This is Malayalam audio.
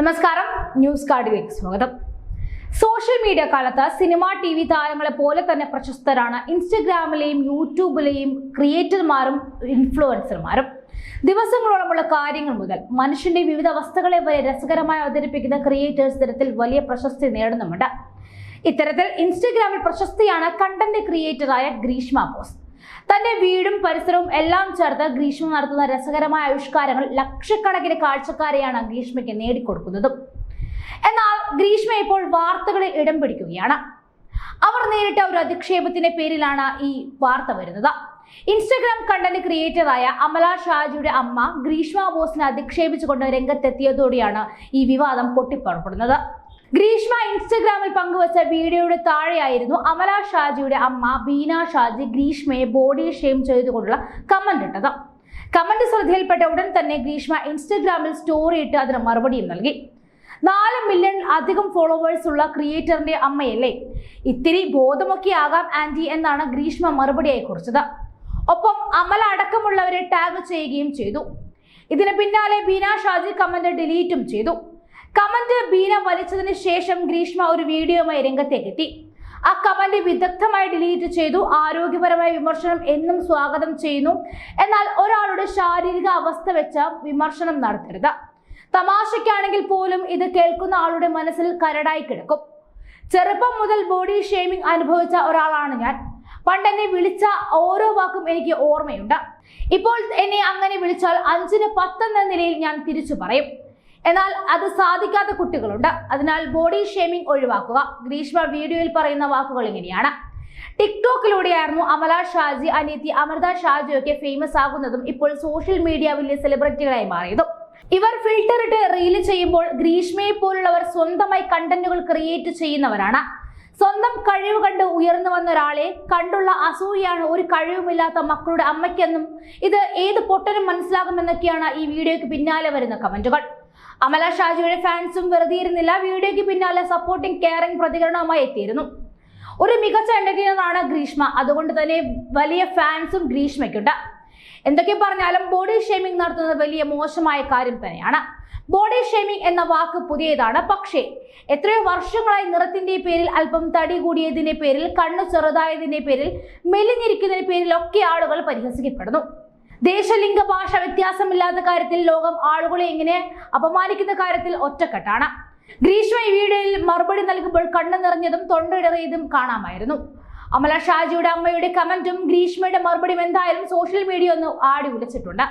നമസ്കാരം. ന്യൂസ് കാർഡിലേക്ക് സ്വാഗതം. സോഷ്യൽ മീഡിയ കാലത്ത് സിനിമ ടി വി താരങ്ങളെ പോലെ തന്നെ പ്രശസ്തരാണ് ഇൻസ്റ്റഗ്രാമിലെയും യൂട്യൂബിലെയും ക്രിയേറ്റർമാരും ഇൻഫ്ലുവൻസർമാരും. ദിവസങ്ങളോളമുള്ള കാര്യങ്ങൾ മുതൽ മനുഷ്യന്റെ വിവിധ അവസ്ഥകളെ വരെ രസകരമായി അവതരിപ്പിക്കുന്ന ക്രിയേറ്റേഴ്സ് തരത്തിൽ വലിയ പ്രശസ്തി നേടുന്നുമുണ്ട്. ഇത്തരത്തിൽ ഇൻസ്റ്റഗ്രാമിൽ പ്രശസ്തിയാണ് കണ്ടന്റ് ക്രിയേറ്ററായ ഗ്രീഷ്മ ബോസ്. തന്റെ വീടും പരിസരവും എല്ലാം ചേർത്ത് ഗ്രീഷ്മ നടത്തുന്ന രസകരമായ ആവിഷ്കാരങ്ങൾ ലക്ഷക്കണക്കിന് കാഴ്ചക്കാരെയാണ് ഗ്രീഷ്മയ്ക്ക് നേടിക്കൊടുക്കുന്നത്. എന്നാൽ ഗ്രീഷ്മ ഇപ്പോൾ വാർത്തകളിൽ ഇടം പിടിക്കുകയാണ്. അവർ നേരിട്ട ഒരു അധിക്ഷേപത്തിന്റെ പേരിലാണ് ഈ വാർത്ത വരുന്നത്. ഇൻസ്റ്റഗ്രാം കണ്ടന്റ് ക്രിയേറ്ററായ അമല ഷാജിയുടെ അമ്മ ഗ്രീഷ്മ ബോസിനെ അധിക്ഷേപിച്ചുകൊണ്ട് രംഗത്തെത്തിയതോടെയാണ് ഈ വിവാദം പൊട്ടിപ്പുറപ്പെടുന്നത്. ഗ്രീഷ്മ ഇൻസ്റ്റഗ്രാമിൽ പങ്കുവച്ച വീഡിയോയുടെ താഴെയായിരുന്നു അമല ഷാജിയുടെ അമ്മ ബീന ഷാജി ഗ്രീഷ്മയെ ബോഡി ഷെയിം ചെയ്തുകൊണ്ടുള്ള കമന്റ് ഇട്ടത്. കമന്റ് ശ്രദ്ധയിൽപ്പെട്ട ഉടൻ തന്നെ ഗ്രീഷ്മ ഇൻസ്റ്റഗ്രാമിൽ സ്റ്റോറി ഇട്ട് അതിന് മറുപടിയും നൽകി. നാല് മില്യൺ അധികം ഫോളോവേഴ്സ് ഉള്ള ക്രിയേറ്ററിന്റെ അമ്മയല്ലേ? ഇത്തിരി ബോധമൊക്കെ ആകാം ആന്റി എന്നാണ് ഗ്രീഷ്മ മറുപടിയായി കുറിച്ചത്. ഒപ്പം അമല അടക്കമുള്ളവരെ ടാഗ് ചെയ്യുകയും ചെയ്തു. ഇതിന് പിന്നാലെ ബീന ഷാജി കമന്റ് ഡിലീറ്റും ചെയ്തു. കമന്റ് ബീന വലിച്ചതിന് ശേഷം ഗ്രീഷ്മ ഒരു വീഡിയോയുമായി രംഗത്തേക്കെത്തി. ആ കമന്റ് വിദഗ്ധമായി ഡിലീറ്റ് ചെയ്തു. ആരോഗ്യപരമായ വിമർശനം എന്നും സ്വാഗതം ചെയ്യുന്നു. എന്നാൽ ഒരാളുടെ ശാരീരിക അവസ്ഥ വെച്ച വിമർശനം നടത്തരുത്. തമാശയ്ക്കാണെങ്കിൽ പോലും ഇത് കേൾക്കുന്ന ആളുടെ മനസ്സിൽ കരടായി കിടക്കും. ചെറുപ്പം മുതൽ ബോഡി ഷേമിംഗ് അനുഭവിച്ച ഒരാളാണ് ഞാൻ. പണ്ട് എന്നെ വിളിച്ച ഓരോ വാക്കും എനിക്ക് ഓർമ്മയുണ്ട്. ഇപ്പോൾ എന്നെ അങ്ങനെ വിളിച്ചാൽ അഞ്ചിന് പത്തെന്ന നിലയിൽ ഞാൻ തിരിച്ചു പറയും. എന്നാൽ അത് സാധിക്കാത്ത കുട്ടികളുണ്ട്. അതിനാൽ ബോഡി ഷേമിംഗ് ഒഴിവാക്കുക. ഗ്രീഷ്മ വീഡിയോയിൽ പറയുന്ന വാക്കുകൾ ഇങ്ങനെയാണ്. ടിക്ടോക്കിലൂടെയായിരുന്നു അമല ഷാജി അനിയത്തി അമൃത ഷാജിയൊക്കെ ഫേമസ് ആകുന്നതും ഇപ്പോൾ സോഷ്യൽ മീഡിയ വലിയ സെലിബ്രിറ്റികളായി മാറിയതും. ഇവർ ഫിൽട്ടർ ഇട്ട് റീൽ ചെയ്യുമ്പോൾ ഗ്രീഷ്മയെ പോലുള്ളവർ സ്വന്തമായി കണ്ടന്റുകൾ ക്രിയേറ്റ് ചെയ്യുന്നവരാണ്. സ്വന്തം കഴിവ് കണ്ട് ഉയർന്നു വന്ന ഒരാളെ കണ്ടുള്ള അസൂയാണ് ഒരു കഴിവുമില്ലാത്ത മക്കളുടെ അമ്മയ്ക്കെന്നും ഇത് ഏത് പൊട്ടനും മനസ്സിലാകുമെന്നൊക്കെയാണ് ഈ വീഡിയോയ്ക്ക് പിന്നാലെ വരുന്ന കമന്റുകൾ. അമല ഷാജുവിന്റെ ഫാൻസും വെറുതെ ഇരുന്നില്ല. വീഡിയോയ്ക്ക് പിന്നാലെ സപ്പോർട്ടിംഗ് കെയറിംഗ് പ്രതികരണവുമായി എത്തിയിരുന്നു. ഒരു മികച്ച എന്റർടൈനറാണ് ഗ്രീഷ്മ. അതുകൊണ്ട് തന്നെ വലിയ ഫാൻസും ഗ്രീഷ്മയ്ക്കുണ്ട്. എന്തൊക്കെ പറഞ്ഞാലും ബോഡി ഷേമിംഗ് നടത്തുന്നത് വലിയ മോശമായ കാര്യം തന്നെയാണ്. ബോഡി ഷേമിംഗ് എന്ന വാക്ക് പുതിയതാണ്. പക്ഷേ എത്രയോ വർഷങ്ങളായി നിറത്തിന്റെ പേരിൽ അല്പം തടി കൂടിയതിന്റെ പേരിൽ കണ്ണു ചെറുതായതിന്റെ പേരിൽ മെലിഞ്ഞിരിക്കുന്നതിന്റെ പേരിൽ ഒക്കെ ആളുകൾ പരിഹസിക്കപ്പെടുന്നു. ദേശലിംഗ ഭാഷ വ്യത്യാസമില്ലാത്ത കാര്യത്തിൽ ലോകം ആളുകളെ ഇങ്ങനെ അപമാനിക്കുന്ന കാര്യത്തിൽ ഒറ്റക്കെട്ടാണ്. ഗ്രീഷ്മ ഈ വീഡിയോയിൽ മറുപടി നൽകുമ്പോൾ കണ്ണു നിറഞ്ഞതും തൊണ്ടയിടറിയതും കാണാമായിരുന്നു. അമല ഷാജിയുടെ അമ്മയുടെ കമന്റും ഗ്രീഷ്മയുടെ മറുപടിയും എന്തായാലും സോഷ്യൽ മീഡിയ ഒന്ന് ആടി ഉലച്ചിട്ടുണ്ട്.